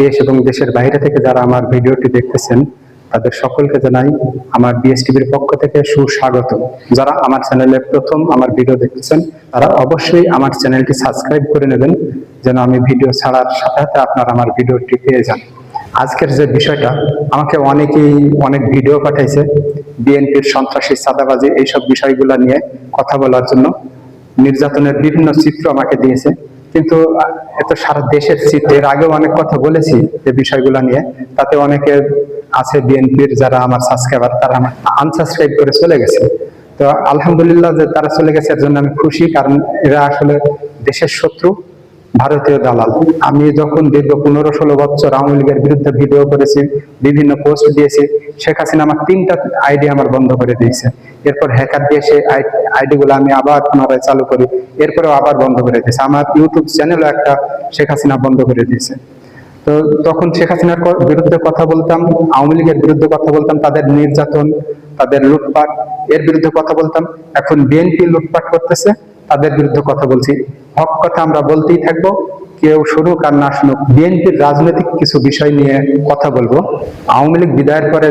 দেশ এবং দেশের বাইরে থেকে যারা আমার ভিডিওটি দেখতেছেন, তাদের সকলকে জানাই আমার বিএসটিভির পক্ষ থেকে সুস্বাগত। যারা আমার চ্যানেলে প্রথম আমার ভিডিও দেখতেছেন, তারা অবশ্যই আমার চ্যানেলটি সাবস্ক্রাইব করে নেবেন, যেন আমি ভিডিও ছাড়ার সাথে সাথে আপনারা আমার ভিডিওটি পেয়ে যান। আজকের যে বিষয়টা, আমাকে অনেকেই অনেক ভিডিও পাঠাইছে, বিএনপির সন্ত্রাসী সাদাবাজি এইসব বিষয়গুলো নিয়ে কথা বলার জন্য। নির্যাতনের বিভিন্ন চিত্র আমাকে দিয়েছে। কিন্তু এত সারা দেশের চিত্র, এর আগেও অনেক কথা বলেছি যে বিষয়গুলো নিয়ে। তাতে অনেকে আছে বিএনপির যারা আমার সাবস্ক্রাইবার, তারা আমার আনসাবস্ক্রাইব করে চলে গেছে। তো আলহামদুলিল্লাহ যে তারা চলে গেছে, এর জন্য আমি খুশি। কারণ এরা আসলে দেশের শত্রু। ভারতীয় দালাল। আমি যখন দীর্ঘ পনেরো ষোলো বছর আওয়ামী লীগের বিরুদ্ধে ভিডিও করেছি, বিভিন্ন পোস্ট দিয়েছি, শেখ হাসিনা আমার তিনটা আইডি আমার বন্ধ করে দিয়েছে। এরপর হ্যাকার দিয়ে সেই আইডি গুলো আমি আবার পুনরায় চালু করি। এরপরেও আবার বন্ধ করে দিয়েছে। আমার ইউটিউব চ্যানেলও একটা শেখ হাসিনা বন্ধ করে দিয়েছে। তো তখন শেখ হাসিনার বিরুদ্ধে কথা বলতাম, আওয়ামী লীগের বিরুদ্ধে কথা বলতাম, তাদের নির্যাতন, তাদের লুটপাট, এর বিরুদ্ধে কথা বলতাম। এখন বিএনপি লুটপাট করতেছে, তাদের বিরুদ্ধে কথা বলছি। হক কথা আমরা বলতেই থাকব। কেউ শুনুক আর না শুনুক, বিএনপির রাজনৈতিক কিছু বিষয় নিয়ে কথা বলব। আওয়ামী লীগ বিদায়ের পরে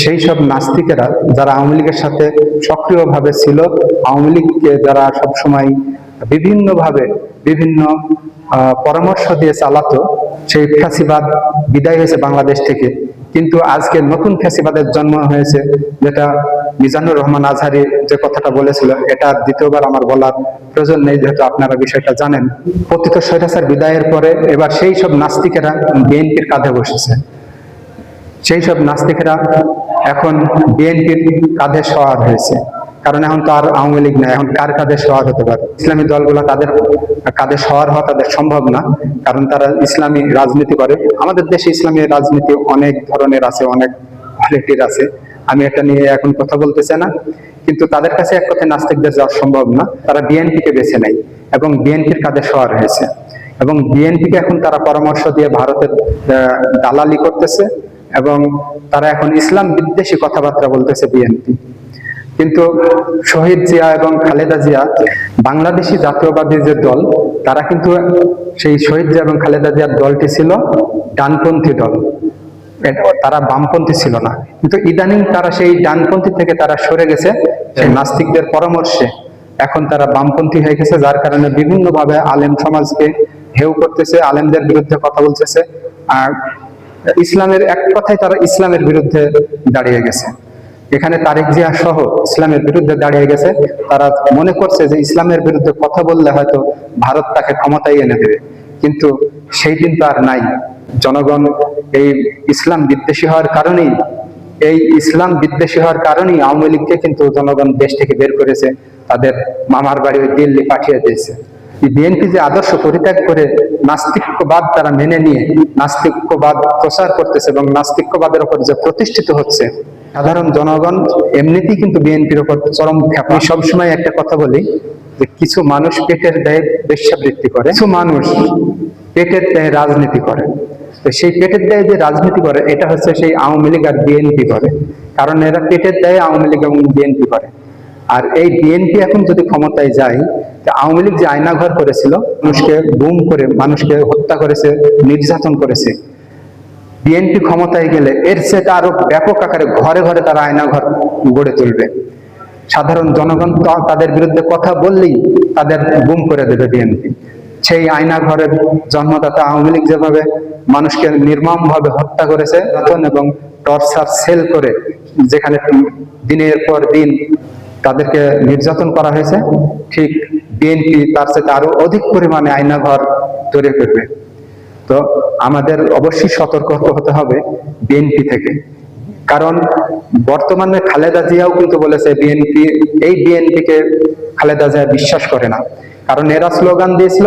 সেই সব নাস্তিকেরা যারা আওয়ামী লীগের সাথে সক্রিয়ভাবে ছিল, আওয়ামী লীগকে যারা সবসময় বিভিন্নভাবে বিভিন্ন পরামর্শ দিয়ে চালাতো, সেই ফ্যাসিবাদ বিদায় হয়েছে বাংলাদেশ থেকে। কিন্তু আজকে নতুন ফ্যাসিবাদের জন্ম হয়েছে, যেটা মিজানুর রহমান আজহারি যে কথাটা বলেছিল, এটা দ্বিতীয়বার আমার বলার প্রয়োজন নেই, যেহেতু আপনারা বিষয়টা জানেন। পতিত স্বৈরাচার বিদায়ের পরে এবার সেই সব নাস্তিকেরা বিএনপির কাঁধে বসেছে। সেই সব নাস্তিকেরা এখন বিএনপির কাঁধে সওয়ার হয়েছে। কারণ এখন তো আর আওয়ামী লীগ নাই। এখন কার কাঁধে সওয়ার হতে পারে? ইসলামী দলগুলো তাদের কাঁধে সওয়ার হওয়া তাদের সম্ভব না, কারণ তারা ইসলামী রাজনীতি করে। আমাদের দেশে ইসলামী রাজনীতি অনেক ধরনের আছে, অনেক কোয়ালিটির আছে। আমি এটা নিয়ে এখন কথা বলতে চাই না। কিন্তু তাদের কাছে এক কথায় নাস্তিকদের যাওয়া সম্ভব না। তারা বিএনপিকে বেছে নেয় এবং বিএনপির কাঁধে সওয়ার হয়েছে। এবং বিএনপিকে এখন তারা পরামর্শ দিয়ে ভারতের দালালি করতেছে এবং তারা এখন ইসলাম বিদ্বেষী কথাবার্তা বলতেছে বিএনপি কিন্তু শহীদ জিয়া এবং খালেদা জিয়া বাংলাদেশি জাতীয়বাদী যে দল, তারা কিন্তু সেই শহীদ জিয়া এবং খালেদা জিয়ার দলটি ছিল ডানপন্থী দল। তারা বামপন্থী ছিল না। কিন্তু ইদানিং তারা সেই ডানপন্থী থেকে তারা সরে গেছে, সেই নাস্তিকদের পরামর্শে। এখন তারা বামপন্থী হয়ে গেছে, যার কারণে বিভিন্নভাবে আলেম সমাজকে হেউ করতেছে, আলেমদের বিরুদ্ধে কথা বলতেছে। আর ইসলামের এক কথায় তারা ইসলামের বিরুদ্ধে দাঁড়িয়ে গেছে। এখানে তারেক জিয়া সহ ইসলামের বিরুদ্ধে দাঁড়িয়ে গেছে। তারা মনে করছে যে ইসলামের বিরুদ্ধে কথা বললে হয়তো ভারত তাকে ক্ষমতায় এনে দেবে। কিন্তু সেই দিন তো আর নাই। জনগণ এই ইসলাম বিদ্বেষী হওয়ার কারণেই, এই ইসলাম বিদ্বেষী হওয়ার কারণেই আওয়ামী লীগকে কিন্তু জনগণ দেশ থেকে বের করেছে। তাদের মামার বাড়ি দিল্লি পাঠিয়ে দিয়েছে। বিএনপি যে আদর্শ পরিত্যাগ করে নাস্তিক্যবাদ তারা মেনে নিয়ে নাস্তিক্যবাদ প্রচার করতেছে এবং নাস্তিক্যবাদের উপর যে প্রতিষ্ঠিত হচ্ছে, সাধারণ জনগণ এমনিতেই কিন্তু বিএনপির উপর চরম খ্যাপা। সবসময় একটা কথা বলি যে কিছু মানুষ পেটের দায়ে বেশ্যাবৃত্তি করে, কিছু মানুষ পেটের দায়ে রাজনীতি করে। তো সেই পেটের দায়ে যে রাজনীতি করে, এটা হচ্ছে সেই আওয়ামী লীগ আর বিএনপি করে। কারণ এরা পেটের দায়ে আওয়ামী লীগ এবং বিএনপি করে। আর এই বিএনপি এখন যদি ক্ষমতায় যায় আওয়ামী লীগ যে আয়নাঘর করেছিল, মানুষকে গুম করে, মানুষকে হত্যা করেছে, নির্যাতন করেছে বিএনপি ক্ষমতায় গেলে এর চেয়ে আরও ব্যাপক আকারে ঘরে ঘরে তারা আয়নাঘর গড়ে তুলবে। সাধারণ জনগণ তাদের বিরুদ্ধে কথা বললেই তাদের গুম করে দেবে বিএনপি সেই আয়না ঘরের জন্মদাতা আওয়ামী লীগ যেভাবে মানুষকে নির্মম ভাবে হত্যা করেছে এবং টর্চার সেল করে, যেখানে দিনের পর দিন তাদেরকে নির্যাতন করা হয়েছে। ঠিক বিএনপি তার সাথে আরও অধিক পরিমাণে আয়না ঘর তৈরি করবে। তো আমাদের অবশ্যই সতর্ক হতে হবে বিএনপি থেকে। কারণ বর্তমানে খালেদা জিয়াও কিন্তু বলেছে বিএনপি এই বিএনপি কে খালেদা জিয়া বিশ্বাস করে না। কারণ এরা স্লোগান দিয়েছিল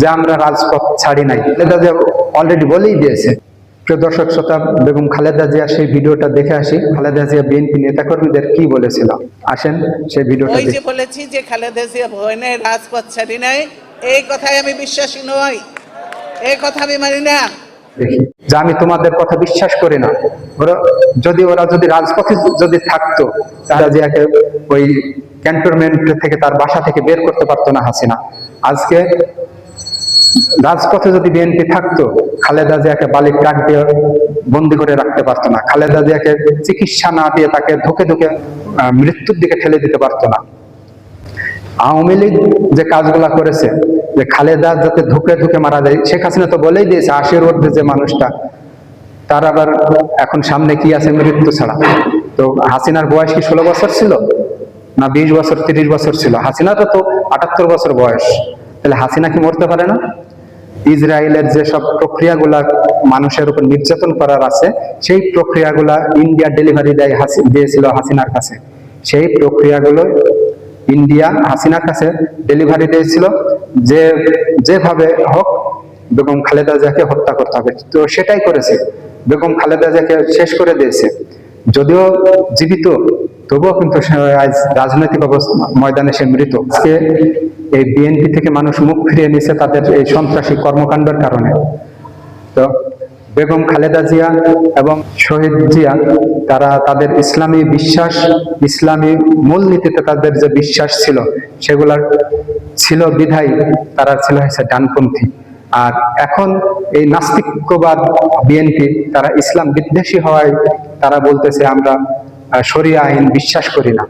যে আমরা রাজপথ ছাড়ি নাই। খালেদা জিয়া অলরেডি বলেই দিয়েছে। প্রিয় দর্শক শ্রোতা বেগম খালেদা জিয়া সেই ভিডিওটা দেখে আসি। খালেদা জিয়া বিএনপি নেতাকর্মীদের কি বলেছিল? আসেন সেই ভিডিওটা ওই যে বলেছি যে খালেদা জিয়া ভয় নেই রাজপথ ছাড়ি নাই এই কথায় আমি বিশ্বাসী নই। এই কথা আমি মানি না। যে আমি তোমাদের কথা বিশ্বাস করি না ওরা যদি ওরা যদি রাজপথে যদি থাকতো তারা যে একে ওই ক্যান্টনমেন্ট থেকে তার বাসা থেকে বের করতে পারতো না হাসিনা। আজকে রাজপথে যদি বিএনপি থাকতো, খালেদা জিয়াকে বালির ট্রাক দিয়ে বন্দি করে রাখতে পারতো না। খালেদা জিয়াকে চিকিৎসা না দিয়ে তাকে ধুকে ধুকে মৃত্যুর দিকে ঠেলে দিতে পারতো না। আওয়ামী লীগ যে কাজগুলা করেছে, যে খালেদা যাতে ধুকে ধুকে মারা যায়, শেখ হাসিনা তো বলেই দিয়েছে, আশির ঊর্ধ্বে যে মানুষটা, তার আবার এখন সামনে কি আছে মৃত্যু ছাড়া? তো হাসিনার বয়স কি ষোলো বছর ছিল? না বিশ বছর, তিরিশ বছর ছিল? হাসিনারও তো আটাত্তর বছর বয়স। তাহলে হাসিনা কি মরতে পারে না? ইসরায়েলের যে সব প্রক্রিয়াগুলা মানুষের উপর নির্যাতন করার আছে, সেই প্রক্রিয়াগুলা ইন্ডিয়া ডেলিভারি দেয় দিয়েছিল হাসিনার কাছে। সেই প্রক্রিয়াগুলো ইন্ডিয়া হাসিনার কাছে ডেলিভারি দিয়েছিল। যে, যেভাবে হোক, বেগম খালেদা জিয়াকে হত্যা করতে হবে। তো সেটাই করেছে। বেগম খালেদা জিয়াকে শেষ করে দিয়েছে। যদিও জীবিত তবুও কিন্তু আজ রাজনৈতিক অবস্থা ময়দানে সে মৃত। আজকে এই বিএনপি থেকে মানুষ মুখ ফিরিয়ে নিছে তাদের এই সন্ত্রাসী কর্মকাণ্ডের কারণে। তো বেগম খালেদা জিয়া এবং শহীদ জিয়া, তারা তাদের ইসলামী বিশ্বাস, ইসলামী মূলনীতিতে তাদের যে বিশ্বাস ছিল, সেগুলার ছিল বিধায়, তারা ছিল হচ্ছে ডানপন্থী। আর এখন এই নাস্তিক্যবাদ বিএনপি, তারা ইসলাম বিদ্বেষী হওয়ায় তারা বলতেছে, আমরা শরিয়া আইন বিশ্বাস করি না।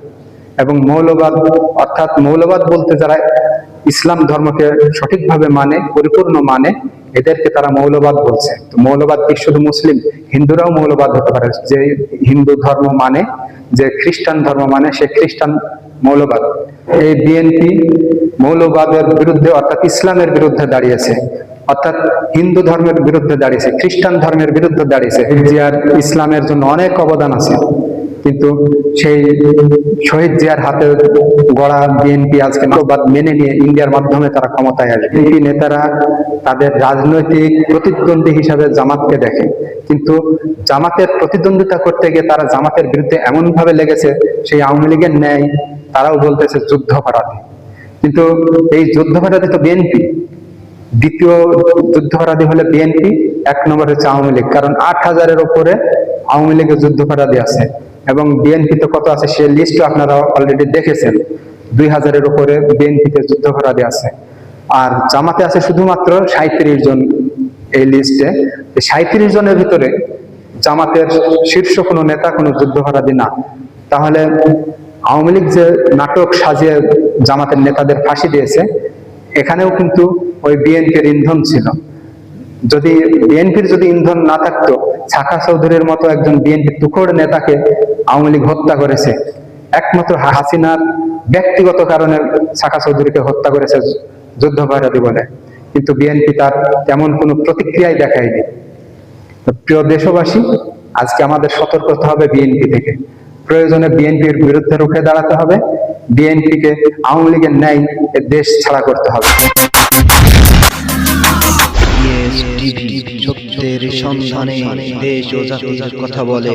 এবং মৌলবাদ, অর্থাৎ মৌলবাদ বলতে যারা ইসলাম ধর্মকে সঠিকভাবে মানে পরিপূর্ণ মানে এদেরকে তারা মৌলবাদ বলছে। তো মৌলবাদ কি শুধু মুসলিম? হিন্দুরাও মৌলবাদ হতে পারে। যে হিন্দু ধর্ম মানে যে খ্রিস্টান ধর্ম মানে সে খ্রিস্টান মৌলবাদ। এই বিএনপি মৌলবাদের বিরুদ্ধে, অর্থাৎ ইসলামের বিরুদ্ধে দাঁড়িয়েছে। অর্থাৎ হিন্দু ধর্মের বিরুদ্ধে দাঁড়িয়েছে, খ্রিস্টান ধর্মের বিরুদ্ধে দাঁড়িয়েছে। জিয়ার ইসলামের জন্য অনেক অবদান আছে। কিন্তু সেই শহীদ জিয়ার হাতে গড়া বিএনপি আজকে মতবাদ মেনে নিয়ে ইন্ডিয়ার মাধ্যমে তারা ক্ষমতায় আসবে। বিএনপি নেতারা তাদের রাজনৈতিক প্রতিদ্বন্দ্বী হিসাবে জামাতকে দেখে। কিন্তু জামাতের প্রতিদ্বন্দ্বিতা করতে গিয়ে তারা জামাতের বিরুদ্ধে এমন ভাবে লেগেছে, সেই আওয়ামী লীগের ন্যায় তারাও বলতেছে যুদ্ধ যুদ্ধাপরাধী কিন্তু এই যুদ্ধ যুদ্ধাপরাধী তো বিএনপি। দ্বিতীয় যুদ্ধাপরাধী হলে বিএনপি, এক নম্বর হচ্ছে আওয়ামী লীগ। কারণ আট হাজারের ওপরে আওয়ামী লীগের যুদ্ধাপরাধী আছে এবং বিএনপি তো কত আছে সে লিস্টও আপনারা অলরেডি দেখেছেন। দুই হাজারের উপরে বিএনপিতে যুদ্ধাপরাধী আছে। আর জামাতে আছে শুধুমাত্র সাঁত্রিশ জন এই লিস্টে সাঁত্রিশ জনের ভিতরে জামাতের শীর্ষ কোনো নেতা, কোনো যুদ্ধাপরাধী না। তাহলে আওয়ামী লীগ যে নাটক সাজিয়ে জামাতের নেতাদের ফাঁসি দিয়েছে, এখানেও কিন্তু ওই বিএনপির ইন্ধন ছিল। যদি বিএনপির যদি ইন্ধন না থাকতো, ছাকা চৌধুরীর মতো একজন বিএনপি তুখোড় নেতাকে আওয়ামী লীগ হত্যা করেছে। একমাত্র হাসিনার ব্যক্তিগত কারণে ছাকা চৌধুরীকে হত্যা করেছে যুদ্ধপরাধী বলে। কিন্তু বিএনপি তার তেমন কোনো প্রতিক্রিয়াই দেখায়নি। প্রিয় দেশবাসী, আজকে আমাদের সতর্ক হতে হবে বিএনপি থেকে। প্রয়োজনে বিএনপির বিরুদ্ধে রুখে দাঁড়াতে হবে। বিএনপিকে আওয়ামী লীগের ন্যায় এ দেশ ছাড়া করতে হবে। সন্ধানে দেশ কথা বলে।